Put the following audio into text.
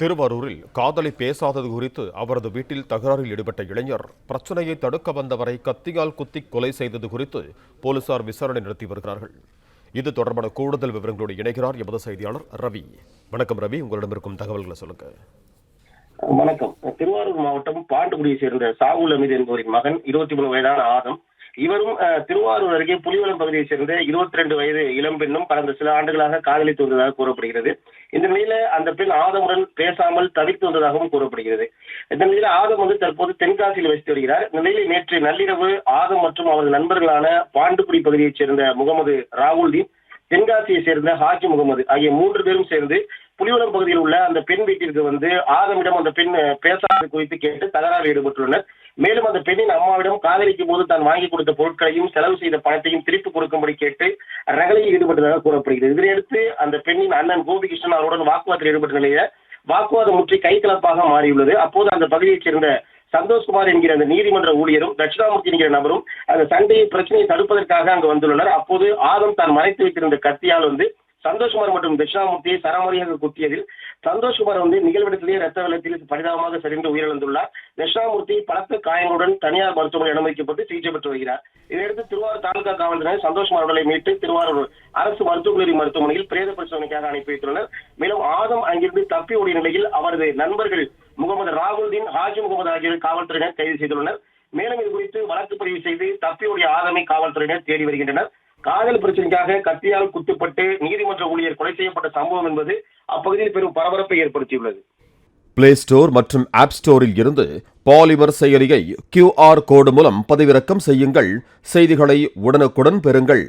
திருவாரூரில் காதலி பேசாதது குறித்து அவரது வீட்டில் தகராறில் ஈடுபட்ட இளைஞர் பிரச்சனையை தடுக்க வந்தவரை கத்தியால் குத்தி கொலை செய்தது குறித்து போலீசார் விசாரணை நடத்தி வருகிறார்கள். இது தொடர்பான கூடுதல் விவரங்களோடு இணைகிறார் எமது செய்தியாளர் ரவி. வணக்கம் ரவி உங்களிடம் இருக்கும் தகவல்களை சொல்லுங்க. வணக்கம். திருவாரூர் மாவட்டம் பாண்டுகுடியை சேர்ந்த சாகுல் அமீது என்பவரின் மகன் இருபத்தி மூணு வயதான ஆதம் இவரும் திருவாரூர் அருகே புலிவலம் பகுதியைச் சேர்ந்த இருபத்தி ரெண்டு வயது இளம்பெண்ணும் கடந்த சில ஆண்டுகளாக காதலித்து வந்ததாக கூறப்படுகிறது. இந்த நிலையில அந்த பெண் ஆதமுடன் பேசாமல் தவிர்த்து வந்ததாகவும் கூறப்படுகிறது. இந்த நிலையில ஆதம் வந்து தற்போது தென்காசியில் வசித்து வருகிறார். இந்த நிலையில் நேற்று நள்ளிரவு ஆதம் மற்றும் அவரது நண்பர்களான பாண்டுக்குடி பகுதியைச் சேர்ந்த முகமது ராகுல்தீன் தென்காசியை சேர்ந்த ஹாஜி முகமது ஆகிய மூன்று பேரும் சேர்ந்து புலிவலம் பகுதியில் உள்ள அந்த பெண் வீட்டிற்கு வந்து ஆதமிடம் அந்த பெண் பேசாதது குறித்து கேட்டு தகராறு ஈடுபட்டுள்ளனர். மேலும் அந்த பெண்ணின் அம்மாவிடம் காதலிக்கும் போது தான் வாங்கி கொடுத்த பொருட்களையும் செலவு செய்த பணத்தையும் திருப்பி கொடுக்கும்படி கேட்டு ரகளையில் ஈடுபட்டதாக கூறப்படுகிறது. இதனையடுத்து அந்த பெண்ணின் அண்ணன் கோபிகிருஷ்ணன் அவருடன் வாக்குவாதத்தில் ஈடுபட்ட நிலையில வாக்குவாதம் முற்றி கைகலப்பாக மாறியுள்ளது. அப்போது அந்த பகுதியைச் சேர்ந்த சந்தோஷ்குமார் என்கிற அந்த நீதிமன்ற ஊழியரும் தட்சிணாமூர்த்தி என்கிற நபரும் அந்த சண்டையை பிரச்சனையை தடுப்பதற்காக அங்கு வந்துள்ளனர். அப்போது ஆதம் தான் மறைத்து வைத்திருந்த கத்தியால் வந்து சந்தோஷ்குமார் மற்றும் தட்சிணாமூர்த்தியை சரமாரியாக குத்தியதில் சந்தோஷ்குமார் வந்து நிகழ்விடத்திலேயே ரத்த வெள்ளத்தில் பரிதாபமாக சரிந்து உயிரிழந்துள்ளார். தட்சிணாமூர்த்தி பலத்த காயங்களுடன் தனியார் மருத்துவமனை அனுமதிக்கப்பட்டு சிகிச்சை பெற்று வருகிறார். இதையடுத்து திருவாரூர் தாலுகா காவல்துறையினர் சந்தோஷ்குமார் உடலை மீட்டு திருவாரூர் அரசு மருத்துவக் கல்லூரி மருத்துவமனையில் பிரேத பரிசோதனைக்காக அனுப்பி வைத்துள்ளனர். மேலும் ஆதம் அங்கிருந்து தப்பி ஓடிய நிலையில் அவரது நண்பர்கள் முகமது ராகுல்தீன் ஹாஜி முகமது ஆகியோர் காவல்துறையினர் கைது செய்துள்ளனர். மேலும் இது குறித்து வழக்கு பதிவு செய்து தப்பியோடிய ஆதமை காவல்துறையினர் தேடி வருகின்றனர். காதல் பிரச்சனைக்காக கத்தியால் குத்துப்பட்டு நீதிமன்ற ஊழியர் கொலை செய்யப்பட்ட சம்பவம் என்பது அப்பகுதியில் பெரும் பரபரப்பை ஏற்படுத்தியுள்ளது. பிளே ஸ்டோர் மற்றும் ஆப் ஸ்டோரில் இருந்து பாலிமர் செயலியை கியூஆர் கோடு மூலம் பதிவிறக்கம் செய்யுங்கள். செய்திகளை உடனுக்குடன் பெறுங்கள்.